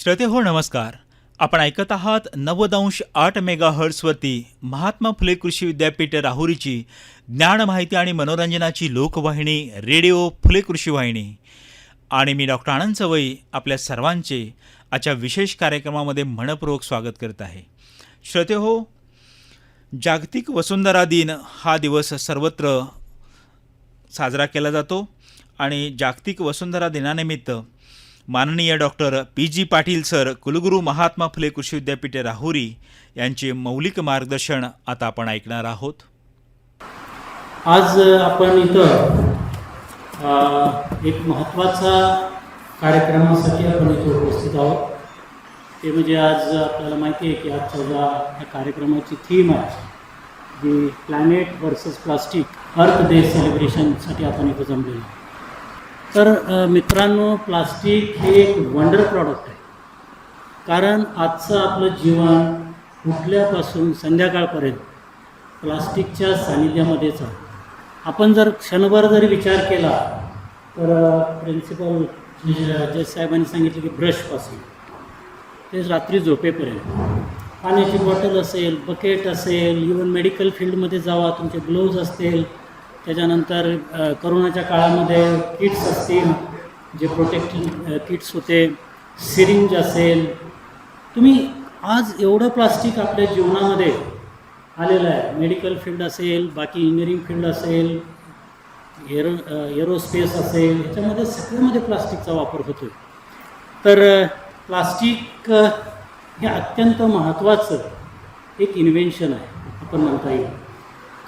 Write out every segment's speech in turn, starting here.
श्रोते हो नमस्कार. आपण ऐकत आहात नव्वदंश आठ मेगा हर्ट्सवरती महात्मा फुले कृषी विद्यापीठ राहुरीची ज्ञान माहिती आणि मनोरंजनाची लोकवाहिनी रेडिओ फुले कृषी वाहिनी. आणि मी डॉक्टर आनंद सवई आपल्या सर्वांचे आजच्या विशेष कार्यक्रमामध्ये मनपूर्वक स्वागत करत आहे. श्रोते हो जागतिक वसुंधरा दिन हा दिवस सर्वत्र साजरा केला जातो आणि जागतिक वसुंधरा दिनानिमित्त माननीय doctor P G Patil sir कुलगुरू महात्मा फुले कृषी विद्यापीठ राहुरी यांचे मौलिक मार्गदर्शन आता आपण ऐकणार आहोत आज आपण इथं एक महत्त्वाचा कार्यक्रमासाठी आपण इथं उपस्थित आहोत ते म्हणजे आज आपल्याला माहिती आहे की आज चौदा या कार्यक्रमाची थीम आहे जी planet versus plastic earth day सेलिब्रेशनसाठी आपण इथं जमलेलो आहोत. तर मित्रांनो प्लास्टिक हे एक वंडर प्रॉडक्ट आहे. कारण आजचं आपलं जीवन उठल्यापासून संध्याकाळपर्यंत प्लास्टिकच्या सानिध्यामध्येच आहे. आपण जर क्षणभर जरी विचार केला तर प्रिन्सिपल जज साहेबांनी सांगितलं की ब्रशपासून ते रात्री झोपेपर्यंत. पाण्याची बॉटल असेल बकेट असेल इवन मेडिकल फील्डमध्ये जावा तुमचे ग्लोव्ज असतील त्याच्यानंतर करोनाच्या काळामध्ये किट्स असतील जे प्रोटेक्शन किट्स होते सिरिंज असेल. तुम्ही आज एवढं प्लास्टिक आपल्या जीवनामध्ये आलेलं आहे. मेडिकल फील्ड असेल बाकी इंजिनिअरिंग फील्ड असेल एरो एरोस्पेस असेल याच्यामध्ये सगळ्यामध्ये प्लास्टिकचा वापर होतो तर प्लास्टिक हे अत्यंत महत्त्वाचं एक इन्व्हेन्शन आहे आपण म्हणता येईल.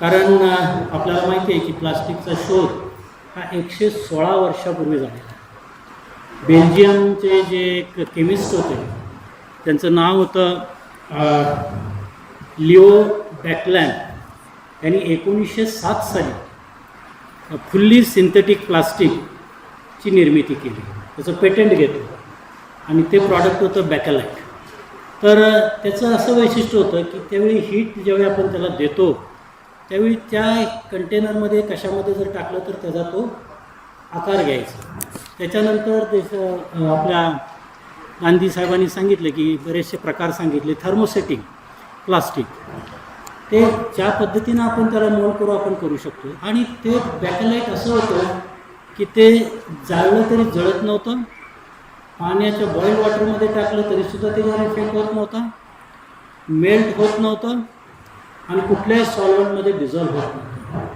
कारण आपल्याला माहिती आहे की प्लास्टिकचा शोध हा एकशे सोळा वर्षापूर्वी झालेला बेल्जियमचे जे एक केमिस्ट होते त्यांचं नाव होतं लिओ बॅकलॅन. यांनी एकोणीसशे सात साली फुल्ली सिंथेटिक प्लास्टिकची निर्मिती केली. त्याचं पेटंट घेतलं. आणि ते प्रॉडक्ट होतं बॅकलॅक तर त्याचं असं वैशिष्ट्य होतं की त्यावेळी हीट ज्यावेळी आपण त्याला देतो त्यावेळी त्या कंटेनरमध्ये कशामध्ये जर टाकलं तर त्याचा तो आकार घ्यायचा. त्याच्यानंतर ते आपल्या गांधी साहेबांनी सांगितलं की बरेचसे प्रकार सांगितले थर्मोसेटिंग प्लास्टिक. ते ज्या पद्धतीनं आपण त्याला मोल करू आपण करू शकतो. आणि ते बॅकलाईट असं होतं की ते जाळलं तरी जळत नव्हतं. पाण्याच्या बॉईल वॉटरमध्ये टाकलं तरीसुद्धा त्याच्यावर इफेक्ट होत नव्हता. मेल्ट होत नव्हतं. आणि कुठल्याही सॉल्वंटमध्ये डिझॉल्व्ह होत नव्हतं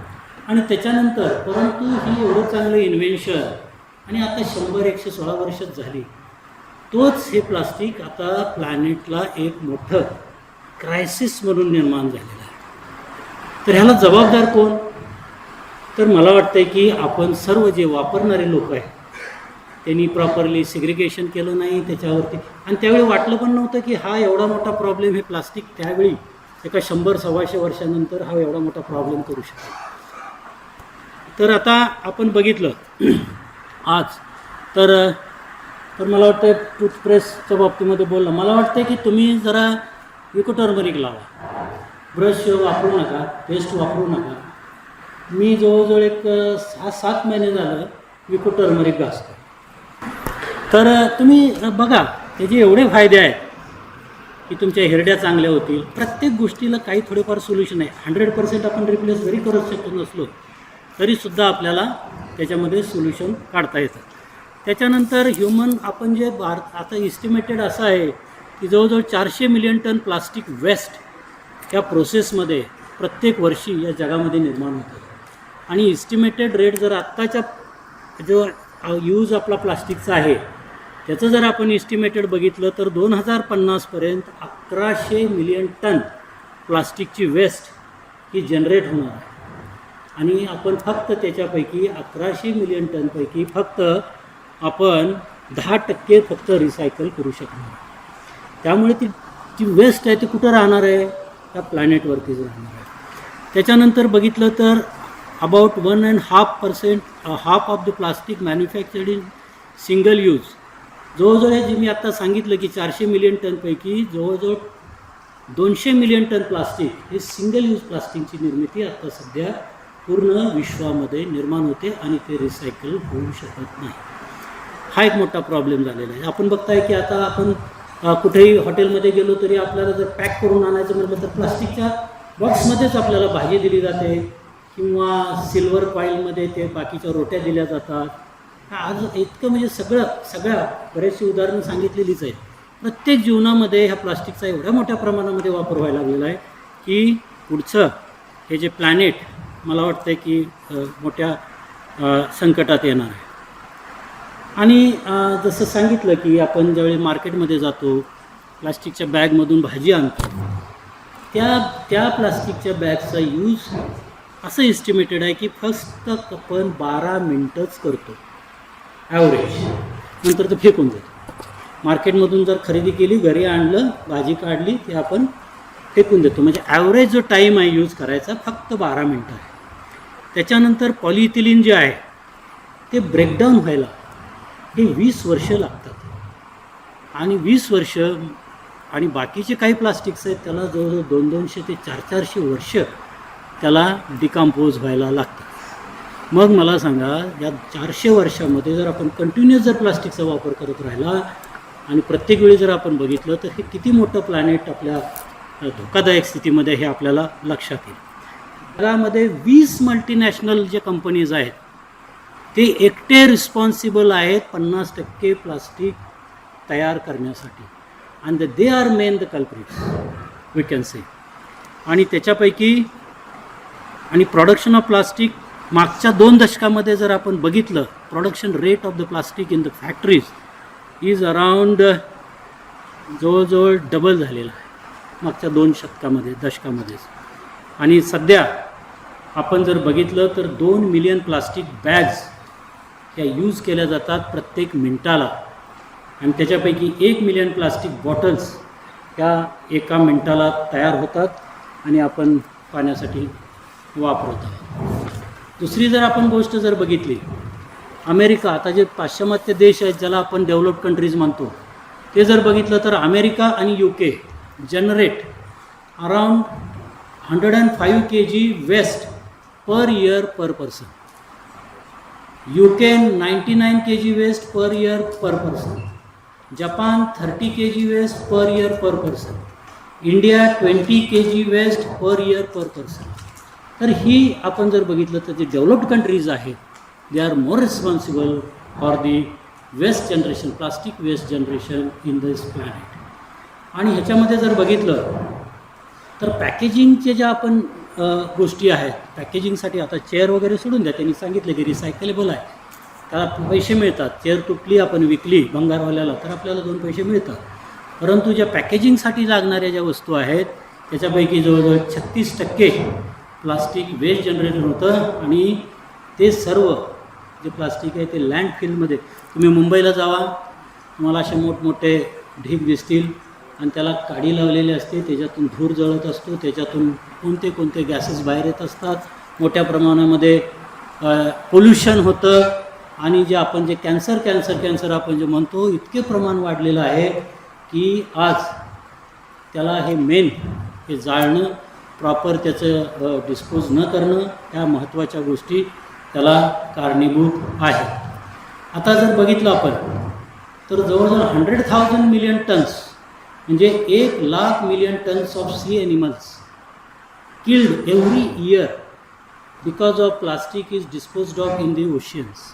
आणि त्याच्यानंतर परंतु ही एवढं चांगलं इन्व्हेन्शन आणि आता शंभर एकशे सोळा वर्षच झाली तोच हे प्लास्टिक आता प्लॅनेटला एक मोठं क्रायसिस म्हणून निर्माण झालेलं आहे. तर ह्याला जबाबदार कोण? तर मला वाटतं की आपण सर्व जे वापरणारे लोक आहेत त्यांनी प्रॉपरली सिग्रिगेशन केलं नाही त्याच्यावरती. आणि त्यावेळी वाटलं पण नव्हतं की हा एवढा मोठा प्रॉब्लेम हे प्लास्टिक त्यावेळी एका शंभर सव्वाशे वर्षानंतर हा एवढा मोठा प्रॉब्लेम करू शकतो. तर आता आपण बघितलं आज. तर तर मला वाटतं टूथप्रेसच्या बाबतीमध्ये बोललं मला वाटतं की तुम्ही जरा इकोटर्मरिक लावा. ब्रश वापरू नका पेस्ट वापरू नका. मी जवळजवळ एक सहा सात महिने झालं विकोटर्मरिक घासतो तर तुम्ही बघा त्याचे एवढे फायदे आहेत. की तुमच्या हिरड्या चांगल्या होतील. प्रत्येक गोष्टीला काही थोडेफार सोल्युशन आहे. हंड्रेड पर्सेंट आपण रिप्लेस जरी करू शकत नसलो तरीसुद्धा आपल्याला त्याच्यामध्ये सोल्युशन काढता येतं. त्याच्यानंतर ह्युमन आपण जे भारत आता इस्टिमेटेड असं आहे की जवळजवळ चारशे मिलियन टन प्लास्टिक वेस्ट या प्रोसेसमध्ये प्रत्येक वर्षी या जगामध्ये निर्माण होतं. आणि इस्टिमेटेड रेट जर आत्ताच्या जो यूज आपला प्लास्टिकचा आहे त्याचं जर आपण इस्टिमेटेड बघितलं तर दोन हजार पन्नासपर्यंत अकराशे मिलियन टन प्लास्टिकची वेस्ट ही जनरेट होणार आहे. आणि आपण फक्त त्याच्यापैकी अकराशे मिलियन टनपैकी फक्त आपण दहा टक्के फक्त रिसायकल करू शकणार त्यामुळे ती जी वेस्ट आहे ती कुठं राहणार आहे? त्या प्लॅनेटवरतीच राहणार आहे. त्याच्यानंतर बघितलं तर about one and half percent half of the plastic manufactured in single use जवळजवळ हे जे मी आत्ता सांगितलं की चारशे मिलियन टनपैकी जवळजवळ दोनशे मिलियन टन प्लास्टिक हे सिंगल यूज प्लास्टिकची निर्मिती आत्ता सध्या पूर्ण विश्वामध्ये निर्माण होते आणि ते रिसायकल होऊ शकत नाही. हा एक मोठा प्रॉब्लेम झालेला आहे. आपण बघताय की आता आपण कुठेही हॉटेलमध्ये गेलो तरी आपल्याला जर पॅक करून आणायचं म्हटलं तर प्लास्टिकच्या बॉक्समध्येच आपल्याला भाजी दिली जाते किंवा सिल्वर कॉईलमध्ये ते बाकीच्या रोट्या दिल्या जातात. आज इतकं म्हणजे सगळं सगळ्या बरेचशी उदाहरणं सांगितलेलीच आहेत. प्रत्येक जीवनामध्ये ह्या प्लास्टिकचा एवढ्या मोठ्या प्रमाणामध्ये वापर व्हायला लागलेला आहे की पुढचं हे जे प्लॅनेट मला वाटतं की मोठ्या संकटात येणार आहे. आणि जसं सांगितलं की आपण ज्यावेळी मार्केटमध्ये जातो प्लास्टिकच्या बॅगमधून भाजी आणतो त्या त्या प्लास्टिकच्या बॅगचा यूज असं एस्टिमेटेड आहे की फक्त आपण बारा मिनटंच करतो. ॲव्हरेज नंतर ते फेकून देतो. मार्केटमधून जर खरेदी केली घरी आणलं भाजी काढली ते आपण फेकून देतो. म्हणजे ॲव्हरेज जो टाईम आहे यूज करायचा फक्त बारा मिनटं आहे. त्याच्यानंतर पॉलिइथिलीन जे आहे ते ब्रेकडाऊन व्हायला हे वीस वर्ष लागतात. आणि वीस वर्ष आणि बाकीचे काही प्लास्टिक्स आहेत त्याला जवळजवळ दोन दोनशे ते चार चारशे वर्ष त्याला डिकम्पोज व्हायला लागतात. मग मला सांगा या चारशे वर्षामध्ये जर आपण कंटिन्युअस जर प्लास्टिकचा वापर करत राहिला आणि प्रत्येक वेळी जर आपण बघितलं तर हे किती मोठं प्लॅनेट आपल्या धोकादायक स्थितीमध्ये हे आपल्याला लक्षात येईल. जगामध्ये वीस मल्टीनॅशनल जे कंपनीज आहेत ते एकटे रिस्पॉन्सिबल आहेत पन्नास टक्के प्लास्टिक तयार करण्यासाठी. And they are main the culprits we can say आणि त्याच्यापैकी आणि प्रोडक्शन ऑफ प्लास्टिक मागच्या दोन दशकामध्ये जर आपण बघितलं production rate of the plastic in the factories is around जवळजवळ डबल झालेला आहे. मागच्या दोन शतकामध्ये दशकामध्येच आणि सध्या आपण जर बघितलं तर दोन मिलियन प्लास्टिक बॅग्स ह्या यूज केल्या जातात प्रत्येक मिनटाला. आणि त्याच्यापैकी एक मिलियन प्लास्टिक बॉटल्स ह्या एका मिनटाला तयार होतात आणि आपण पाण्यासाठी वापरत आहोत. दुसरी जर आपण गोष्ट जर बघितली अमेरिका आता जे पाश्चिमात्य देश आहेत ज्याला आपण डेव्हलप कंट्रीज मानतो ते जर बघितलं तर अमेरिका आणि U K generate around hundred and five K G waste per year per person U K ninety nine K G waste per year per person Japan thirty K G waste per year per person India twenty K G waste per year per person तर ही आपण जर बघितलं तर जे developed countries आहेत they are more responsible for the waste generation plastic waste generation in this planet आणि ह्याच्यामध्ये जर बघितलं तर पॅकेजिंगचे ज्या आपण गोष्टी आहेत पॅकेजिंगसाठी आता चेअर वगैरे सोडून द्या. त्यांनी सांगितलं की रिसायकलेबल आहे. त्याला पैसे मिळतात. चेअर तुटली आपण विकली बंगारवाल्याला तर आपल्याला दोन पैसे मिळतात. परंतु ज्या पॅकेजिंगसाठी लागणाऱ्या ज्या वस्तू आहेत त्याच्यापैकी जवळजवळ छत्तीस टक्के प्लास्टिक वेस्ट जनरेटर होतं आणि ते सर्व जे प्लास्टिक आहे ते लँडफिलमध्ये तुम्ही मुंबईला जावा तुम्हाला असे मोठमोठे ढीग दिसतील आणि त्याला काडी लावलेली असते त्याच्यातून धूर जळत असतो त्याच्यातून कोणते कोणते गॅसेस बाहेर येत असतात. मोठ्या प्रमाणामध्ये पोल्युशन होतं आणि जे आपण जे कॅन्सर कॅन्सर कॅन्सर आपण जे म्हणतो इतके प्रमाण वाढलेलं आहे की आज त्याला हे मेन हे जाळणं प्रॉपर त्याचं डिस्पोज न करणं ह्या महत्त्वाच्या गोष्टी त्याला कारणीभूत आहेत. आता जर बघितलं आपण तर जवळजवळ हंड्रेड थाउजंड मिलियन टन्स म्हणजे एक lakh million tons of sea animals killed every year because of plastic is dispose of in the oceans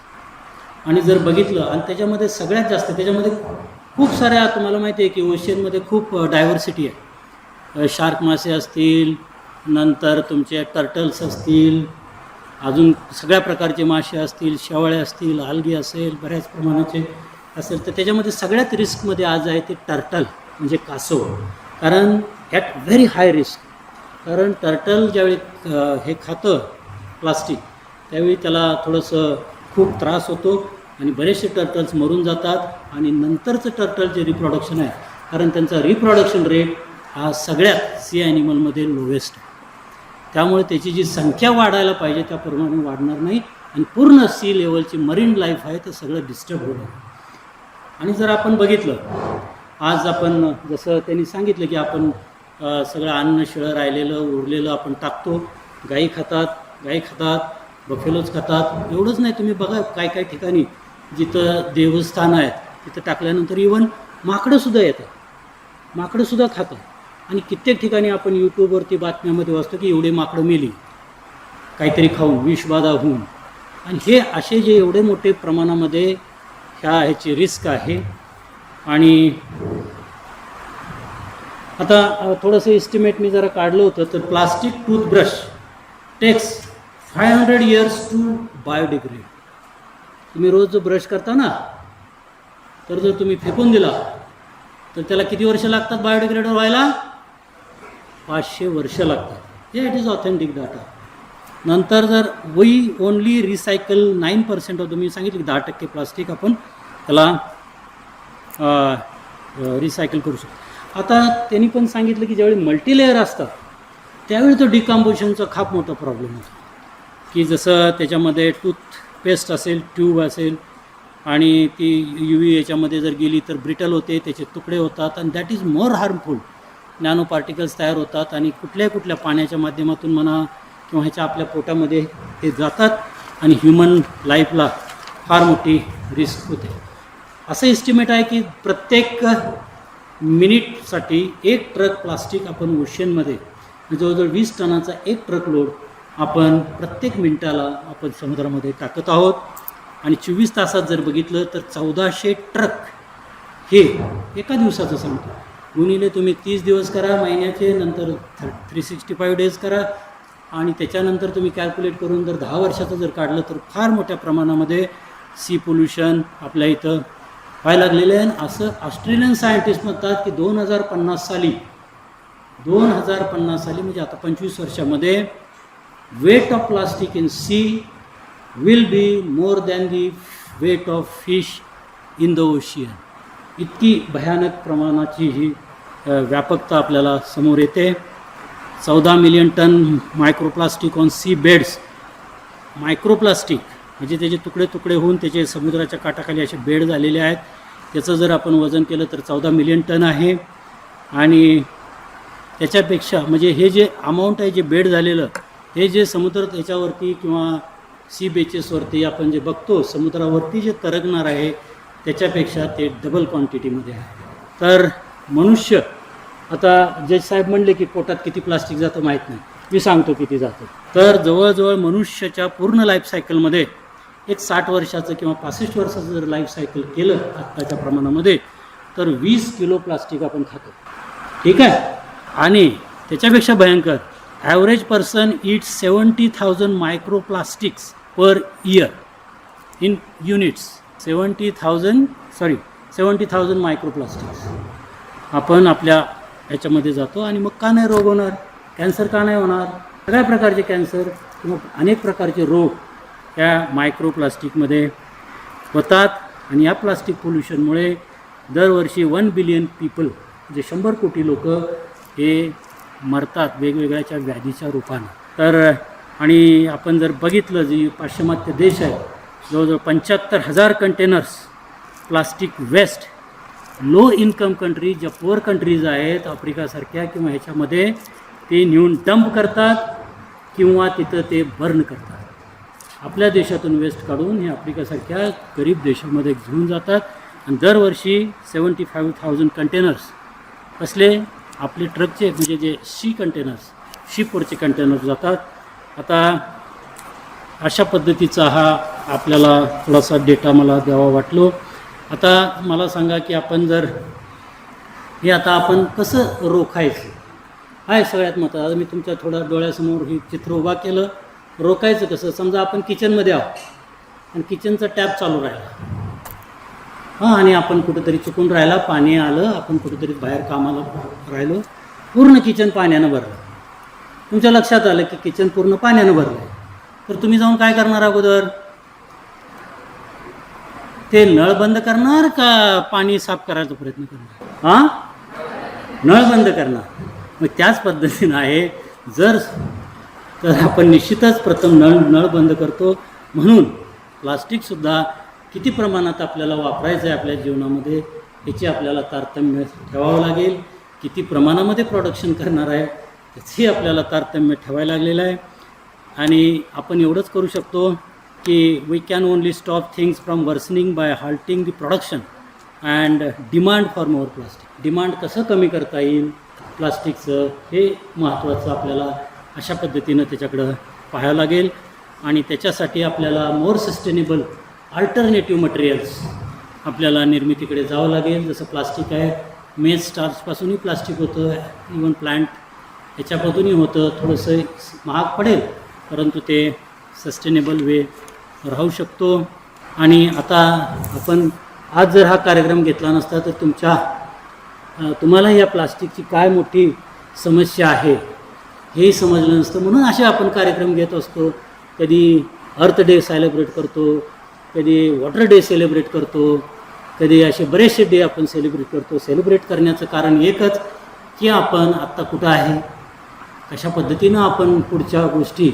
आणि जर बघितलं आणि त्याच्यामध्ये सगळ्यात जास्त त्याच्यामध्ये खूप साऱ्या तुम्हाला माहिती आहे की ओशियनमध्ये खूप डायव्हर्सिटी आहे. शार्क मासे असतील नंतर तुमचे टर्टल्स असतील अजून सगळ्या प्रकारचे मासे असतील शेवाळे असतील आलगी असेल बऱ्याच प्रमाणाचे असेल तर त्याच्यामध्ये सगळ्यात रिस्कमध्ये आज आहे ते टर्टल म्हणजे कासव. कारण ॲट व्हेरी हाय रिस्क कारण टर्टल ज्यावेळी हे खातं प्लास्टिक त्यावेळी त्याला थोडंसं खूप त्रास होतो आणि बरेचसे टर्टल्स मरून जातात आणि नंतरचं टर्टल जे रिप्रोडक्शन आहे कारण त्यांचा रिप्रोडक्शन रेट हा सगळ्यात सी ॲनिमलमध्ये लोवेस्ट आहे. त्यामुळे त्याची जी संख्या वाढायला पाहिजे त्याप्रमाणे वाढणार नाही. आणि पूर्ण सी लेवलची मरीन लाईफ आहे ते सगळं डिस्टर्ब होणार आणि जर आपण बघितलं आज आपण जसं त्यांनी सांगितलं की आपण सगळं अन्न शिळं राहिलेलं उरलेलं आपण टाकतो. गाई खातात गाई खातात बफेलोज खातात. एवढंच नाही तुम्ही बघा काय काय ठिकाणी जिथं देवस्थानं आहेत तिथं टाकल्यानंतर इवन माकडंसुद्धा येतात. माकडंसुद्धा खातात. आणि कित्येक ठिकाणी आपण यूट्यूबवरती बातम्यामध्ये वाचतो की एवढे माकडं मेली. काहीतरी खाऊन विषबाधा होऊन. आणि हे असे जे एवढे मोठे प्रमाणामध्ये ह्या ह्याची रिस्क आहे. आणि आता थोडंसं एस्टिमेट मी जरा काढलं होतं तर plastic toothbrush takes five hundred years to biodegrade तुम्ही रोज जो ब्रश करता ना तर जर तुम्ही फेकून दिला तर त्याला किती वर्ष लागतात बायोडिग्रेड व्हायला? पाचशे वर्ष लागतात. हे इट इज ऑथेंटिक डाटा नंतर जर we only recycle nine percent of तुम्ही सांगितलं की दहा टक्के प्लास्टिक आपण त्याला रिसायकल करू शकतो. आता त्यांनी पण सांगितलं की ज्यावेळी मल्टीलेअर असतात त्यावेळी तो डिकम्पोजिशनचा खाप मोठा प्रॉब्लेम होतो. की जसं त्याच्यामध्ये टूथपेस्ट असेल ट्यूब असेल आणि ती यू व्ही याच्यामध्ये जर गेली तर ब्रिटल होते त्याचे तुकडे होतात आणि that is more harmful nano particles तयार होतात आणि कुठल्या कुठल्या पाण्याच्या माध्यमातून म्हणा किंवा ह्याच्या आपल्या पोटामध्ये ते जातात आणि ह्युमन लाईफला फार मोठी रिस्क होते. असं एस्टिमेट आहे की प्रत्येक मिनिटसाठी एक ट्रक प्लास्टिक आपण ओशनमध्ये म्हणजे जवळजवळ वीस टनाचा एक ट्रक लोड आपण प्रत्येक मिनिटाला आपण समुद्रामध्ये टाकत आहोत. आणि चोवीस तासात जर बघितलं तर चौदाशे ट्रक हे एका दिवसाचं सांगतो गुणिले तुम्ही तीस दिवस करा महिन्याचे नंतर थ थ्री सिक्स्टी फाईव्ह डेज करा. आणि त्याच्यानंतर तुम्ही कॅल्क्युलेट करून जर दहा वर्षाचं जर काढलं तर फार मोठ्या प्रमाणामध्ये सी पोल्युशन आपल्या इथं व्हायला लागलेलं आहे. आणि असं ऑस्ट्रेलियन सायंटिस्ट म्हणतात की दोन हजार पन्नास साली दोन हजार पन्नास साली म्हणजे आता पंचवीस वर्षामध्ये weight of plastic in sea will be more than the weight of fish in the ocean इतकी भयानक प्रमाणाची ही व्यापकता आपल्याला समोर येते. चौदा million ton microplastic on sea beds microplastic म्हणजे त्याचे तुकडे तुकडे होऊन त्याचे समुद्राच्या काठाखाली असे बेड झालेले आहेत. त्याचं जर आपण वजन केलं तर चौदा मिलियन टन आहे. आणि त्याच्यापेक्षा म्हणजे हे जे अमाऊंट आहे जे बेड झालेलं हे जे समुद्र त्याच्यावरती किंवा सी बेचेसवरती आपण जे बघतो समुद्रावरती जे तरंगणार आहे त्याच्यापेक्षा ते डबल क्वांटिटीमध्ये आहे. तर मनुष्य आता जज साहेब म्हणले की पोटात किती प्लास्टिक जातं माहीत नाही. मी सांगतो किती जातं. तर जवळजवळ मनुष्याच्या पूर्ण लाईफ सायकलमध्ये एक साठ वर्षाचं किंवा पासष्ट वर्षाचं जर लाईफ सायकल केलं आत्ताच्या प्रमाणामध्ये तर वीस किलो प्लास्टिक आपण खातो. ठीक आहे? आणि त्याच्यापेक्षा भयंकर average person eat seventy thousand micro plastics per year in units seventy thousand sorry seventy thousand micro plastics आपण आपल्या ह्याच्यामध्ये जातो आणि मग का नाही रोग होणार? कॅन्सर का नाही होणार? सगळ्या प्रकारचे कॅन्सर किंवा अनेक प्रकारचे रोग या मायक्रो प्लास्टिकमध्ये होतात. आणि या प्लास्टिक पोल्युशनमुळे दरवर्षी वन बिलियन पीपल म्हणजे शंभर कोटी लोक हे मरतात वेगवेगळ्याच्या व्याधीच्या रूपानं. तर आणि आपण जर बघितलं जी पाश्चिमात्य देश आहे जवळजवळ पंच्याहत्तर हजार containers plastic waste low income countries ज्या पुअर कंट्रीज आहेत आफ्रिकासारख्या किंवा ह्याच्यामध्ये ते नेऊन डंप करतात किंवा तिथं ते बर्न करतात. आपल्या देशातून वेस्ट काढून हे आफ्रिकासारख्या गरीब देशामध्ये घेऊन जातात. आणि दरवर्षी सेवन्टी फाईव्ह थाउजंड कंटेनर्स असले आपले ट्रकचे म्हणजे जे सी कंटेनर्स शिपवरचे कंटेनर्स जातात. आता अशा पद्धतीचा हा आपल्याला थोडासा डेटा मला द्यावा वाटलो. आता मला सांगा की आपण जर हे आता आपण कसं रोखायचं? आहे सगळ्यात महत्त्वाचं. आता मी तुमच्या थोड्या डोळ्यासमोर हे चित्र उभा केलं. रोखायचं कसं? समजा आपण किचनमध्ये आहोत आणि किचनचा टॅप चालू राहिला. हां आणि आपण कुठेतरी चुकून राहिला पाणी आलं आपण कुठेतरी बाहेर कामाला राहिलो. पूर्ण किचन पाण्यानं भरलं. तुमच्या लक्षात आलं की किचन पूर्ण पाण्यानं भरलं तर तुम्ही जाऊन काय करणार अगोदर? ते नळ बंद करणार का पाणी साफ करायचा प्रयत्न करणार? हां? नळ बंद करणार. मग त्याच पद्धतीनं आहे जर तर आपण निश्चितच प्रथम नळ नळ बंद करतो. म्हणून प्लास्टिकसुद्धा किती प्रमाणात आपल्याला वापरायचं आहे आपल्या जीवनामध्ये याची आपल्याला तारतम्य ठेवावं लागेल. किती प्रमाणामध्ये प्रोडक्शन करणार आहे त्याचंही आपल्याला तारतम्य ठेवायला लागलेलं आहे. आणि आपण एवढंच करू शकतो की we can only stop things from worsening by halting the production and demand for more plastic demand कसं कमी करता येईल? प्लास्टिकचं हे महत्त्वाचं आपल्याला अशा पद्धतीनं त्याच्याकडं पाहावं लागेल. आणि त्याच्यासाठी आपल्याला मोर सस्टेनेबल अल्टरनेटिव्ह मटेरियल्स आपल्याला निर्मितीकडे जावं लागेल. जसं प्लास्टिक आहे मेज स्टार्सपासूनही प्लास्टिक होतं इवन प्लांट ह्याच्यापासूनही होतं. थोडंसं महाग पडेल परंतु ते सस्टेनेबल वे राहू शकतो. आणि आता आपण आज जर हा कार्यक्रम घेतला नसता तर तुमच्या तुम्हाला या प्लास्टिकची काय मोठी समस्या आहे हेही समजलं नसतं. म्हणून असे आपण कार्यक्रम घेत असतो. कधी अर्थ डे सेलिब्रेट करतो कधी वॉटर डे सेलिब्रेट करतो कधी असे बरेचसे डे आपण सेलिब्रेट करतो. सेलिब्रेट करण्याचं कारण एकच की आपण आत्ता कुठं आहे कशा पद्धतीनं आपण पुढच्या गोष्टी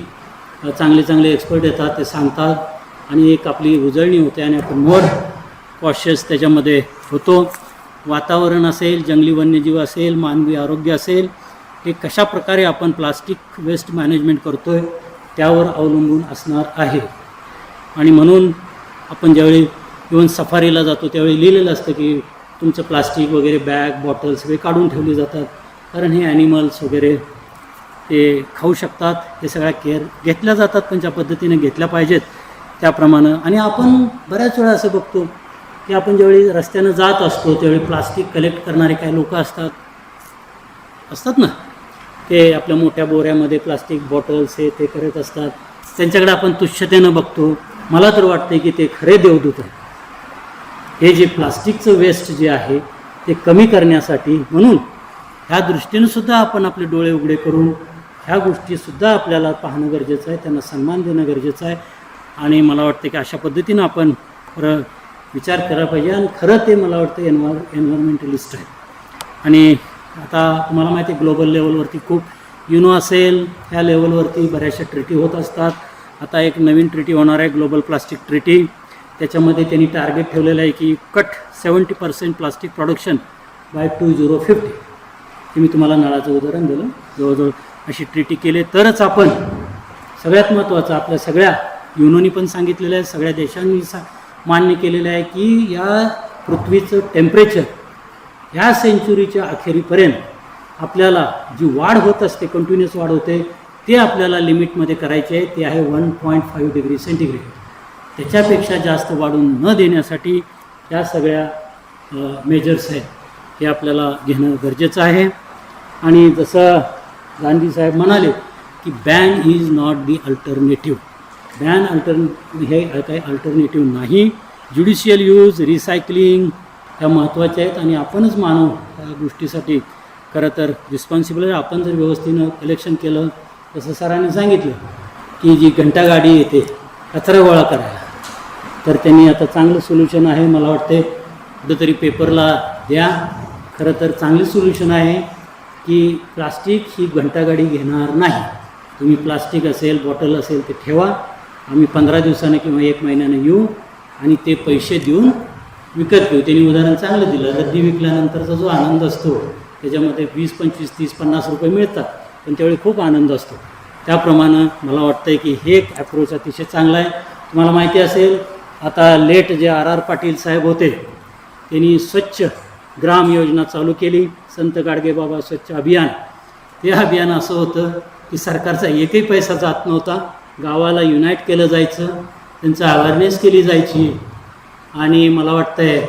चांगले चांगले एक्सपर्ट येतात ते सांगतात आणि एक आपली उजळणी होते आणि आपण मोर कॉशियस त्याच्यामध्ये होतो. वातावरण असेल जंगली वन्यजीव असेल मानवी आरोग्य असेल हे कशा प्रकारे आपण प्लास्टिक वेस्ट मॅनेजमेंट करतो आहे त्यावर अवलंबून असणार आहे. आणि म्हणून आपण ज्यावेळी इवन सफारीला जातो त्यावेळी लिहिलेलं असतं की तुमचं प्लास्टिक वगैरे बॅग बॉटल सगळे काढून ठेवले जातात. कारण हे ॲनिमल्स वगैरे ते खाऊ शकतात हे सगळ्या केअर घेतल्या जातात पण ज्या पद्धतीने घेतल्या पाहिजेत. त्याप्रमाणे. आणि आपण बऱ्याच वेळा असं बघतो की आपण ज्यावेळी रस्त्यानं जात असतो त्यावेळी प्लास्टिक कलेक्ट करणारे काही लोक असतात. असतात ना? ते आपल्या मोठ्या बोऱ्यामध्ये प्लास्टिक बॉटल्स हे ते करत असतात. त्यांच्याकडे आपण तुच्छतेनं बघतो. मला तर वाटते की ते खरे देवदूत आहे हे जे प्लास्टिकचं वेस्ट जे आहे ते कमी करण्यासाठी म्हणून ह्या दृष्टीनं सुद्धा आपण आपले डोळे उघडे करून ह्या गोष्टीसुद्धा आपल्याला पाहणं गरजेचं आहे त्यांना सन्मान देणं गरजेचं आहे. आणि मला वाटतं की अशा पद्धतीनं आपण खरं विचार केला पाहिजे आणि खरं ते मला वाटतं एन्व्हार एन्व्हायरमेंटलिस्ट आहे आणि आता तुम्हाला माहिती आहे ग्लोबल लेवलवरती खूप युनो असेल ह्या लेवलवरती बऱ्याचशा ट्रिटी होत असतात. आता एक नवीन ट्रिटी होणार आहे ग्लोबल प्लास्टिक ट्रिटी त्याच्यामध्ये त्यांनी टार्गेट ठेवलेलं आहे की cut seventy percent plastic production by two zero fifty ते मी तुम्हाला नळाचं उदाहरण दिलं. जवळजवळ अशी ट्रिटी केले. तरच आपण सगळ्यात महत्त्वाचं आपल्या सगळ्या युनोनी पण सांगितलेलं आहे सगळ्या देशांनी सा मान्य केलेलं आहे की या पृथ्वीचं टेम्परेचर ह्या सेंचुरीच्या अखेरीपर्यंत आपल्याला जी वाढ होत असते कंटिन्युअस वाढ होते ते आपल्याला लिमिटमध्ये करायचे आहे. ते आहे one point five degree centigrade त्याच्यापेक्षा जास्त वाढून न देण्यासाठी या सगळ्या मेजर्स आहेत हे आपल्याला घेणं गरजेचं आहे. आणि जसं गांधी साहेब म्हणाले की ban is not the alternative ban alter हे काही अल्टरनेटिव्ह नाही. ज्युडिशियल यूज रिसायकलिंग ह्या महत्त्वाच्या आहेत आणि आपणच मानव या गोष्टीसाठी. खरं तर रिस्पॉन्सिबल आहे. आपण जर व्यवस्थेनं कलेक्शन केलं तसं सरांनी सांगितलं की जी घंटागाडी येते कचरा गोळा करायला. तर त्यांनी आता चांगलं सोल्युशन आहे मला वाटते. कुठंतरी पेपरला द्या. खरं तर चांगलं सोल्युशन आहे की प्लास्टिक ही घंटागाडी घेणार नाही. तुम्ही प्लास्टिक असेल बॉटल असेल ते ठेवा. आम्ही पंधरा दिवसानं किंवा एक महिन्यानं येऊ आणि ते पैसे देऊन विकत घेऊ. त्यांनी उदाहरण चांगलं दिलं. रद्दी विकल्यानंतरचा जो आनंद असतो त्याच्यामध्ये वीस पंचवीस तीस पन्नास रुपये मिळतात पण त्यावेळी खूप आनंद असतो. त्याप्रमाणे मला वाटतं की हे एक ॲप्रोच अतिशय चांगला आहे. तुम्हाला माहिती असेल आता लेट जे आर आर पाटील साहेब होते त्यांनी स्वच्छ ग्राम योजना चालू केली संत गाडगे बाबा स्वच्छ अभियान. ते अभियान असं होतं की सरकारचा एकही पैसा जात नव्हता. गावाला युनाईट केलं जायचं त्यांचं अवेअरनेस केली जायची. आणि मला वाटतं आहे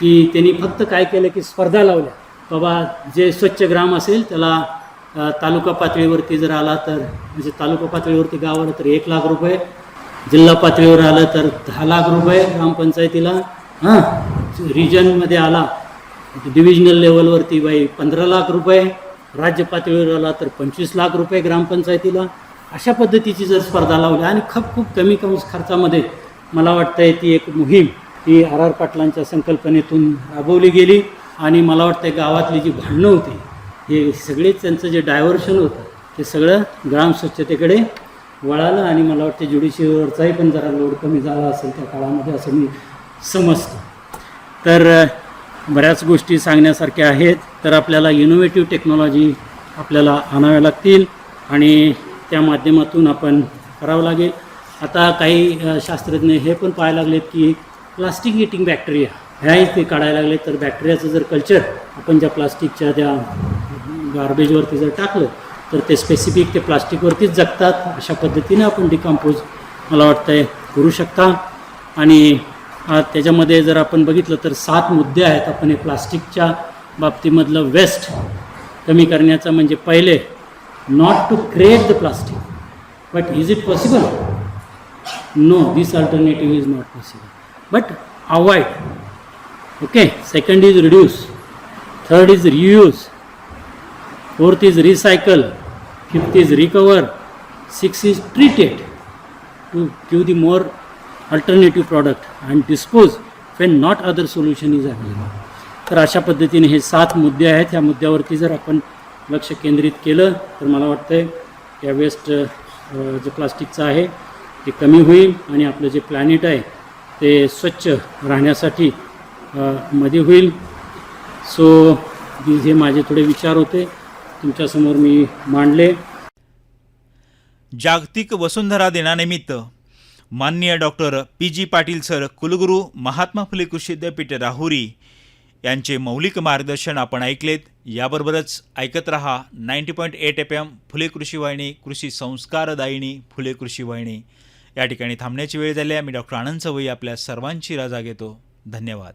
की त्यांनी फक्त काय केलं की स्पर्धा लावल्या. बाबा जे स्वच्छ ग्राम असेल त्याला तालुका पातळीवरती जर आला तर म्हणजे तालुका पातळीवरती गाव आलं तर एक लाख रुपये जिल्हा पातळीवर आलं तर दहा लाख रुपये ग्रामपंचायतीला हां रिजनमध्ये आला डिव्हिजनल लेवलवरती बाई पंधरा लाख रुपये राज्य पातळीवर आला तर पंचवीस लाख रुपये ग्रामपंचायतीला अशा पद्धतीची जर स्पर्धा लावली आणि खूप खूप कमी कमी खर्चामध्ये मला वाटतं ती एक मोहीम ही आर आर पाटलांच्या संकल्पनेतून राबवली गेली आणि मला वाटतं गावातली जी भांडणं होती हे सगळेच त्यांचं जे डायव्हर्शन होतं ते सगळं ग्राम स्वच्छतेकडे वळालं आणि मला वाटतं ज्युडिशियरचाही पण जरा लोड कमी झाला असेल त्या काळामध्ये असं मी समजतो. तर बऱ्याच गोष्टी सांगण्यासारख्या आहेत तर आपल्याला इनोव्हेटिव्ह टेक्नॉलॉजी आपल्याला आणाव्या लागतील आणि त्या माध्यमातून आपण करावं लागेल. आता काही शास्त्रज्ञ हे पण पाहायला लागलेत की प्लास्टिक इटिंग बॅक्टेरिया ह्याही ते काढायला लागले. तर बॅक्टेरियाचं जर कल्चर आपण ज्या प्लास्टिकच्या त्या गार्बेजवरती जर टाकलं तर ते स्पेसिफिक ते प्लास्टिकवरतीच जगतात. अशा पद्धतीने आपण डिकम्पोज मला वाटतं आहे करू शकता. आणि त्याच्यामध्ये जर आपण बघितलं तर सात मुद्दे आहेत. आपण हे प्लास्टिकच्या बाबतीमधलं वेस्ट कमी करण्याचा म्हणजे पहिले not to create the plastic. But is it possible? No, this alternative is not possible. But avoid. Okay, second is reduce. Third is reuse. fourth is recycle fifth is recover Sixth is treat it to give the more alternative product and dispose when not other solution is available तर अशा पद्धतीने हे सात मुद्दे आहेत ह्या मुद्द्यावरती जर आपण लक्ष केंद्रित केलं तर मला वाटतंय या वेस्ट जे प्लास्टिकचं आहे ते कमी होईल आणि आपलं जे प्लॅनेट आहे ते स्वच्छ राहण्यासाठी मध्ये होईल. सो हे माझे थोडे विचार होते. तुमच्यासमोर मी मांडले. जागतिक वसुंधरा दिनानिमित्त माननीय doctor P G Patil sir कुलगुरू महात्मा फुले कृषी विद्यापीठ राहुरी यांचे मौलिक मार्गदर्शन आपण ऐकलेत. याबरोबरच ऐकत रहा ninety point eight F M Phule कृषी वाहिनी कृषी संस्कारदायिनी फुले कृषी वाहिनी. या ठिकाणी थांबण्याची वेळ झाली आहे. मी डॉक्टर आनंद सवई आपल्या सर्वांची रजा घेतो. धन्यवाद.